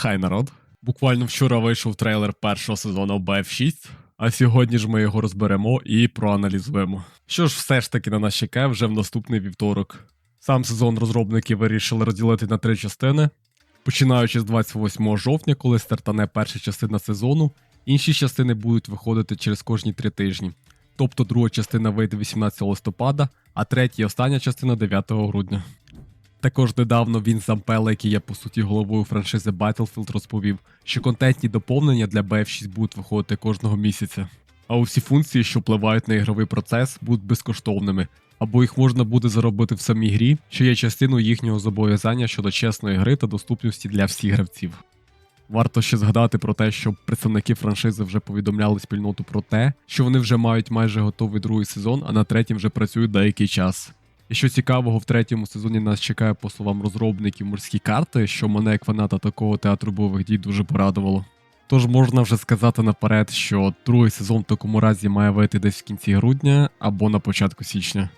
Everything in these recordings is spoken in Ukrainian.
Хай народ. Буквально вчора вийшов трейлер першого сезону BF6, а сьогодні ж ми його розберемо і проаналізуємо. Що ж все ж таки на нас чекає вже в наступний вівторок. Сам сезон розробники вирішили розділити на три частини. Починаючи з 28 жовтня, коли стартане перша частина сезону, інші частини будуть виходити через кожні три тижні. Тобто друга частина вийде 18 листопада, а третя і остання частина 9 грудня. Також недавно він Зампелла, який є по суті головою франшизи Battlefield, розповів, що контентні доповнення для BF6 будуть виходити кожного місяця. А усі функції, що впливають на ігровий процес, будуть безкоштовними, або їх можна буде заробити в самій грі, що є частиною їхнього зобов'язання щодо чесної гри та доступності для всіх гравців. Варто ще згадати про те, що представники франшизи вже повідомляли спільноту про те, що вони вже мають майже готовий другий сезон, а на третім вже працюють деякий час. І що цікавого, в третьому сезоні нас чекає, по словам розробників, морські карти, що мене як фаната такого театру бойових дій дуже порадувало. Тож можна вже сказати наперед, що другий сезон в такому разі має вийти десь в кінці грудня або на початку січня.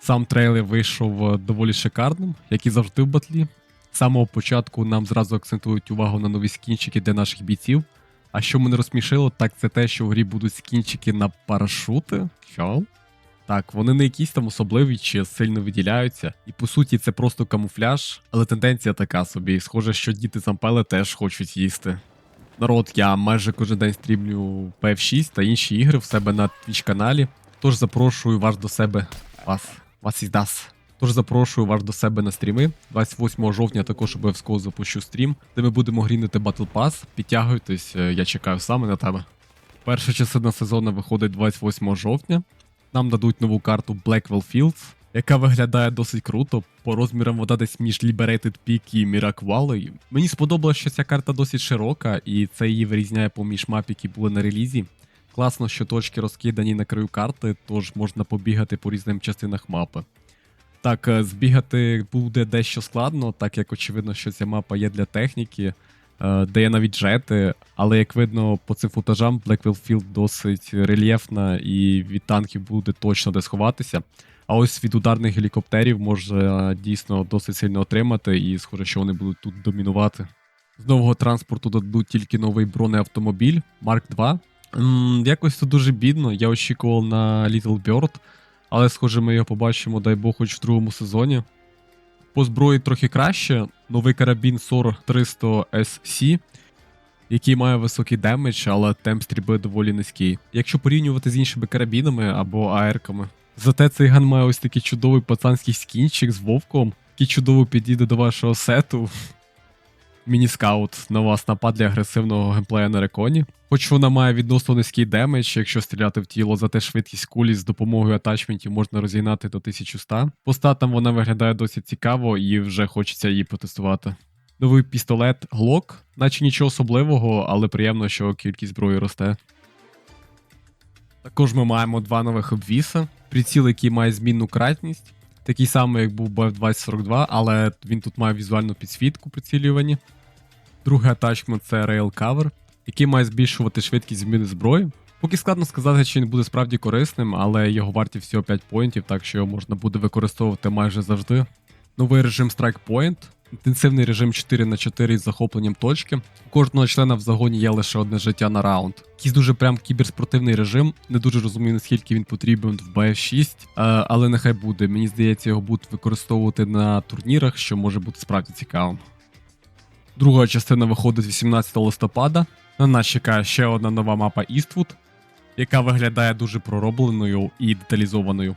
Сам трейлер вийшов е, доволі шикарним, як і завжди в батлі. З самого початку нам зразу акцентують увагу на нові скінчики для наших бійців. А що мене розсмішило, так це те, що в грі будуть скінчики на парашути. Що? Так, вони не якісь там особливі чи сильно виділяються, і по суті це просто камуфляж, але тенденція така собі. І Схоже, що діти зампели теж хочуть їсти. Народ, я майже кожен день стрімлю PF6 та інші ігри в себе на Twitch каналі. Тож запрошую вас до себе. Вас, вас іздас. Тож запрошую вас до себе на стріми. 28 жовтня також обов'язково запущу стрім, де ми будемо грінити Battle Pass. Підтягуйтесь, е, я чекаю саме на тебе. Перша частина сезону виходить 28 жовтня. Нам дадуть нову карту Blackwell Fields, яка виглядає досить круто. По розмірам вона десь між Liberated Peak і Mirac Valley. Мені сподобалось, що ця карта досить широка, і це її вирізняє поміж мап, які були на релізі. Класно, що точки розкидані на краю карти, тож можна побігати по різним частинах мапи. Так, е, збігати буде дещо складно, так як очевидно, що ця мапа є для техніки, де є навіть джети, але як видно по цим футажам, Blackwell Field досить рельєфна і від танків буде точно де сховатися. А ось від ударних гелікоптерів може дійсно досить сильно отримати, і схоже, що вони будуть тут домінувати. З нового транспорту дадуть тільки новий бронеавтомобіль Mark 2. М, якось тут дуже бідно. Я очікував на Little Bird, але схоже, ми його побачимо, дай Бог, хоч в другому сезоні. По зброї трохи краще. Новий карабін SOR 300 SC, який має високий демедж, але темп стрільби доволі низький. Якщо порівнювати з іншими карабінами або АРками. Зате цей ган має ось такий чудовий пацанський скінчик з вовком, який чудово підійде до вашого сету. Мініскаут на вас для агресивного геймплея на реконі. Хоч вона має відносно низький демедж, якщо стріляти в тіло, зате швидкість кулі з допомогою атачментів можна розігнати до 1100. По статам вона виглядає досить цікаво і вже хочеться її потестувати. Новий пістолет Glock, наче нічого особливого, але приємно, що кількість зброї росте. Також ми маємо два нових обвіса. Приціл, який має змінну кратність, такий самий, як був BF2042, але він тут має візуальну підсвітку прицілюванні. Другий атачмент це Rail Cover, який має збільшувати швидкість зміни зброї. Поки складно сказати, чи він буде справді корисним, але його вартість всього 5 поінтів, так що його можна буде використовувати майже завжди. Новий режим Strike Point, інтенсивний режим 4 на 4 із захопленням точки. У кожного члена в загоні є лише одне життя на раунд. Якийсь дуже прям кіберспортивний режим. Не дуже розумію, наскільки він потрібен в BF6, е, але нехай буде. Мені здається, його будуть використовувати на турнірах, що може бути справді цікавим. Друга частина виходить 18 листопада. На нас чекає ще одна нова мапа Eastwood, яка виглядає дуже проробленою і деталізованою.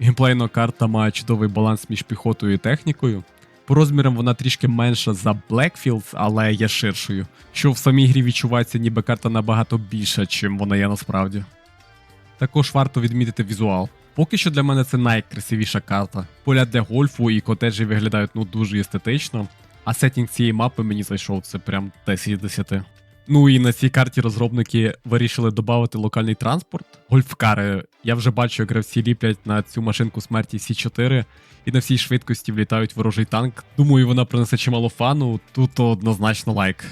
Геймплейна карта має чудовий баланс між піхотою і технікою. По розмірам вона трішки менша за Blackfields, але є ширшою, що в самій грі відчувається, ніби карта набагато більша, чим вона є насправді. Також варто відмітити візуал. Поки що для мене це найкрасивіша карта. Поля для гольфу і котеджі виглядають ну дуже естетично, а сеттінг цієї мапи мені зайшов це прям 10 з 10. Ну і на цій карті розробники вирішили додати локальний транспорт. Гольфкари. Я вже бачу, як гравці ліплять на цю машинку смерті Сі4 і на всій швидкості влітають ворожий танк. Думаю, вона принесе чимало фану, тут однозначно лайк.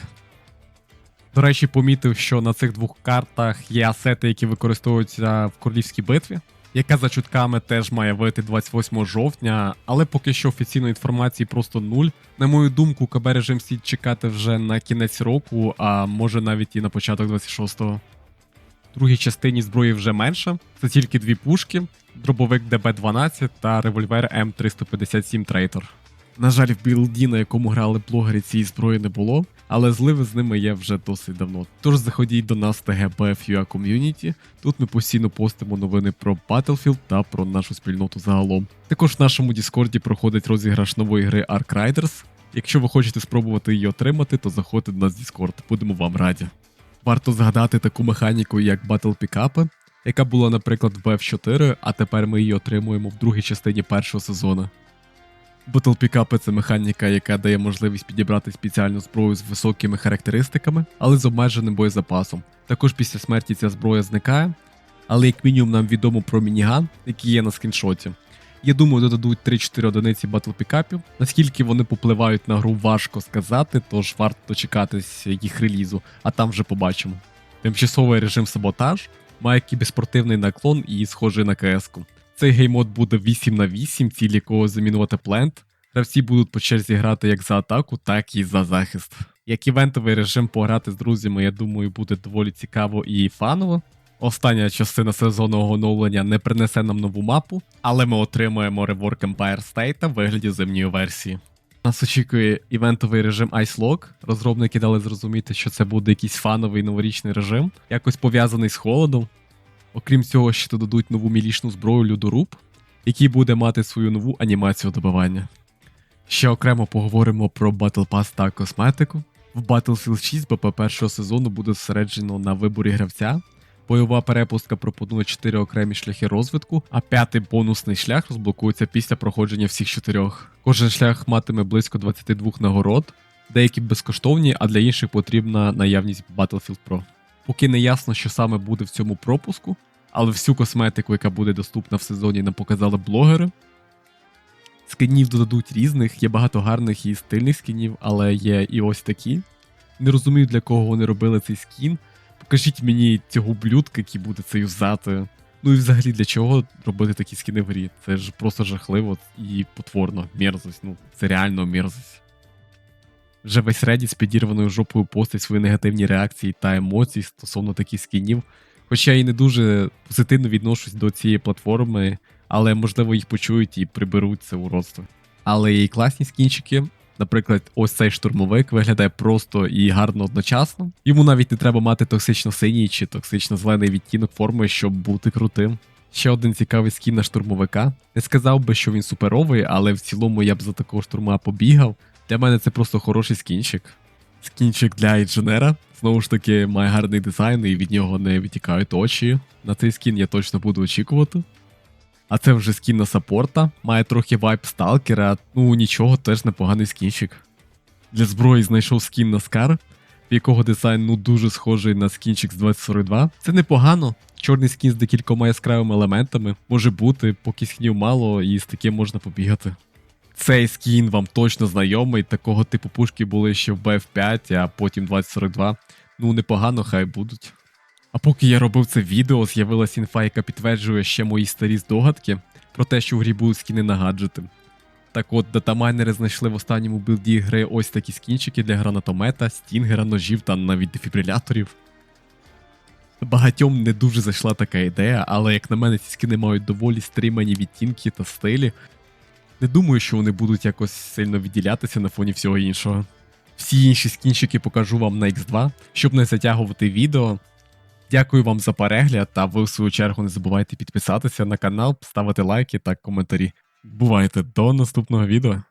До речі, помітив, що на цих двох картах є асети, які використовуються в королівській битві. Яка за чутками теж має вийти 28 жовтня, але поки що офіційної інформації просто нуль. На мою думку, КБ режим слід чекати вже на кінець року, а може навіть і на початок 26-го. В другій частині зброї вже менше. Це тільки дві пушки, дробовик ДБ-12 та револьвер М357 Трейтор. На жаль, в білді, на якому грали блогери цієї зброї не було, але зливи з ними є вже досить давно. Тож заходіть до нас в TGBFUA Community. Тут ми постійно постимо новини про Battlefield та про нашу спільноту загалом. Також в нашому Діскорді проходить розіграш нової гри Ark Riders. Якщо ви хочете спробувати її отримати, то заходьте до нас в Discord, будемо вам раді. Варто згадати таку механіку, як Battle Pickup, яка була, наприклад, в BF4, а тепер ми її отримуємо в другій частині першого сезону. Pickup – це механіка, яка дає можливість підібрати спеціальну зброю з високими характеристиками, але з обмеженим боєзапасом. Також після смерті ця зброя зникає, але як мінімум нам відомо про мініган, який є на скріншоті. Я думаю, додадуть 3-4 одиниці батл пікапів. Наскільки вони попливають на гру, важко сказати, тож варто дочекатись їх релізу, а там вже побачимо. Тимчасовий режим саботаж має кіберспортивний наклон і схожий на КС-ку. Цей геймод буде 8 на 8, ціль якого замінувати плент. Гравці будуть по черзі грати як за атаку, так і за захист. Як івентовий режим пограти з друзями, я думаю, буде доволі цікаво і фаново. Остання частина сезонного оновлення не принесе нам нову мапу, але ми отримуємо реворк Empire State в вигляді зимньої версії. Нас очікує івентовий режим Ice Lock. Розробники дали зрозуміти, що це буде якийсь фановий новорічний режим, якось пов'язаний з холодом. Окрім цього, ще додадуть нову мілішну зброю Людоруб, який буде мати свою нову анімацію добивання. Ще окремо поговоримо про Battle Pass та косметику. В Battlefield 6 БП першого сезону буде зосереджено на виборі гравця. Бойова перепустка пропонує 4 окремі шляхи розвитку, а п'ятий бонусний шлях розблокується після проходження всіх чотирьох. Кожен шлях матиме близько 22 нагород, деякі безкоштовні, а для інших потрібна наявність Battlefield Pro. Поки не ясно, що саме буде в цьому пропуску, але всю косметику, яка буде доступна в сезоні, нам показали блогери. Скинів додадуть різних, є багато гарних і стильних скінів, але є і ось такі. Не розумію, для кого вони робили цей скін. Покажіть мені цього блюдка, який буде це юзати. Ну і взагалі для чого робити такі скіни в грі? Це ж просто жахливо і потворно. Мерзость, ну це реально мерзость. Вже весь Reddit з підірваною жопою постить свої негативні реакції та емоції стосовно таких скінів. Хоча і не дуже позитивно відношусь до цієї платформи, але можливо їх почують і приберуть це уродство. Але є і класні скінчики. Наприклад, ось цей штурмовик виглядає просто і гарно одночасно. Йому навіть не треба мати токсично синій чи токсично зелений відтінок форми, щоб бути крутим. Ще один цікавий скін на штурмовика. Не сказав би, що він суперовий, але в цілому я б за такого штурма побігав. Для мене це просто хороший скінчик. Скінчик для інженера. Знову ж таки, має гарний дизайн і від нього не відтікають очі. На цей скін я точно буду очікувати. А це вже скін на саппорта, має трохи вайб сталкера, ну нічого, теж непоганий скінчик. Для зброї знайшов скін на Скар, в якого дизайн ну дуже схожий на скінчик з 2042. Це непогано. Чорний скін з декількома яскравими елементами може бути, поки скінів мало, і з таким можна побігати. Цей скін вам точно знайомий, такого типу пушки були ще в BF5, а потім 2042. Ну непогано, хай будуть. А поки я робив це відео, з'явилася інфа, яка підтверджує ще мої старі здогадки про те, що в грі будуть скіни на гаджети. Так от, датамайнери знайшли в останньому білді гри ось такі скінчики для гранатомета, стінгера, ножів та навіть дефібриляторів. Багатьом не дуже зайшла така ідея, але як на мене, ці скіни мають доволі стримані відтінки та стилі. Не думаю, що вони будуть якось сильно відділятися на фоні всього іншого. Всі інші скінчики покажу вам на X2, щоб не затягувати відео. Дякую вам за перегляд, та ви в свою чергу не забувайте підписатися на канал, ставити лайки та коментарі. Бувайте до наступного відео.